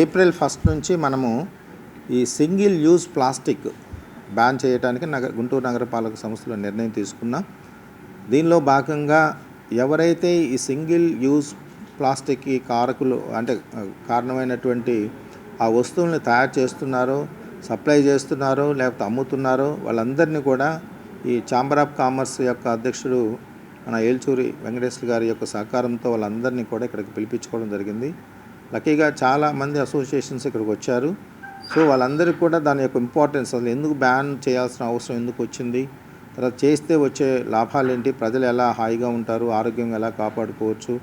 April first నుంచి మనము ఈ సింగిల్ యూజ్ ప్లాస్టిక్ బ్యాన్ చేయడానికి నగర గుంటూరు నగరపాలక సంస్థలో నిర్ణయం తీసుకున్నాం. దీనిలో భాగంగా ఎవరైతే ఈ సింగిల్ యూజ్ ఈ కారకులు అంటే కారణమైనటువంటి ఆ వస్తువుల్ని తయారు చేస్తున్నారో సప్లై చేస్తున్నారో లేకపోతే అమ్ముతున్నారో వాళ్ళందరినీ కూడా ఈ ఛాంబర్ ఆఫ్ కామర్స్ యొక్క అధ్యక్షుడు మన ఏల్చూరి వెంకటేశ్వర గారి యొక్క సహకారంతో వాళ్ళందరినీ కూడా ఇక్కడికి పిలిపించుకోవడం జరిగింది. లక్కీగా చాలా మంది అసోసియేషన్స్ ఇక్కడికి వచ్చారు. సో వాళ్ళందరికీ కూడా దాని యొక్క ఇంపార్టెన్స్ అసలు ఎందుకు బ్యాన్ చేయాల్సిన అవసరం ఎందుకు వచ్చింది? తర్వాత చేస్తే వచ్చే లాభాలు ఏంటి? ప్రజలు ఎలా హాయిగా ఉంటారు? ఆరోగ్యంగా ఎలా కాపాడుకోవచ్చు?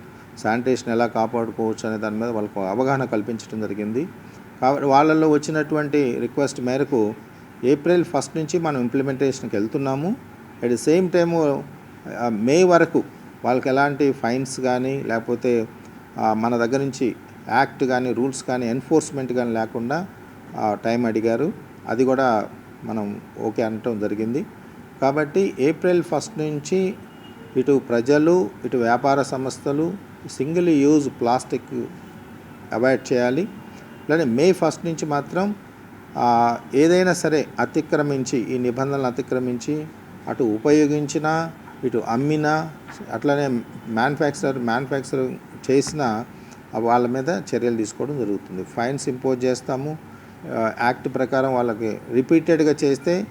శానిటేషన్ ఎలా కాపాడుకోవచ్చు? అనే దాని మీద వాళ్ళకు అవగాహన కల్పించడం జరిగింది. కాబట్టి వాళ్ళల్లో వచ్చినటువంటి రిక్వెస్ట్ మేరకు ఏప్రిల్ ఫస్ట్ నుంచి మనం ఇంప్లిమెంటేషన్కి వెళ్తున్నాము. At the same time May వరకు వాళ్ళకి ఎలాంటి ఫైన్స్ కానీ లేకపోతే మన దగ్గర నుంచి యాక్ట్ కానీ రూల్స్ కానీ ఎన్ఫోర్స్మెంట్ కానీ లేకుండా టైం అడిగారు. అది కూడా మనం ఓకే అనటం జరిగింది. కాబట్టి ఏప్రిల్ ఫస్ట్ నుంచి ఇటు ప్రజలు ఇటు వ్యాపార సంస్థలు సింగిల్ యూజ్ ప్లాస్టిక్ అవాయిడ్ చేయాలి. అలానే మే ఫస్ట్ నుంచి మాత్రం ఏదైనా సరే అతిక్రమించి ఈ నిబంధనలు అతిక్రమించి అటు ఉపయోగించినా ఇటు అమ్మినా అట్లనే మ్యానుఫ్యాక్చర్ మ్యానుఫ్యాక్చర్ చేసిన వాళ్ళ మీద చర్యలు తీసుకోవడం జరుగుతుంది. ఫైన్స్ ఇంపోజ్ చేస్తాము. యాక్ట్ ప్రకారం వాళ్ళకి రిపీటెడ్గా చేస్తే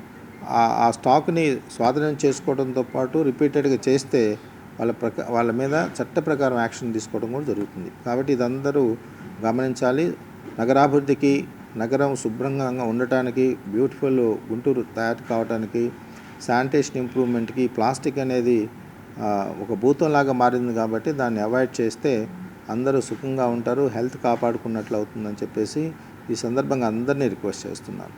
ఆ- స్టాక్ని స్వాధీనం చేసుకోవడంతో పాటు రిపీటెడ్గా చేస్తే వాళ్ళ ప్రక వాళ్ళ మీద చట్ట ప్రకారం యాక్షన్ తీసుకోవడం కూడా జరుగుతుంది. కాబట్టి ఇదందరూ గమనించాలి. నగరాభివృద్ధికి నగరం శుభ్రంగా ఉండటానికి బ్యూటిఫుల్ గుంటూరు తయారు కావడానికి శానిటేషన్ ఇంప్రూవ్మెంట్కి ప్లాస్టిక్ అనేది ఒక భూతంలాగా మారింది కాబట్టి దాన్ని అవాయిడ్ చేస్తే అందరూ సుఖంగా ఉంటారు హెల్త్ కాపాడుకున్నట్లు అవుతుందని చెప్పేసి ఈ సందర్భంగా అందరినీ రిక్వెస్ట్ చేస్తున్నాను.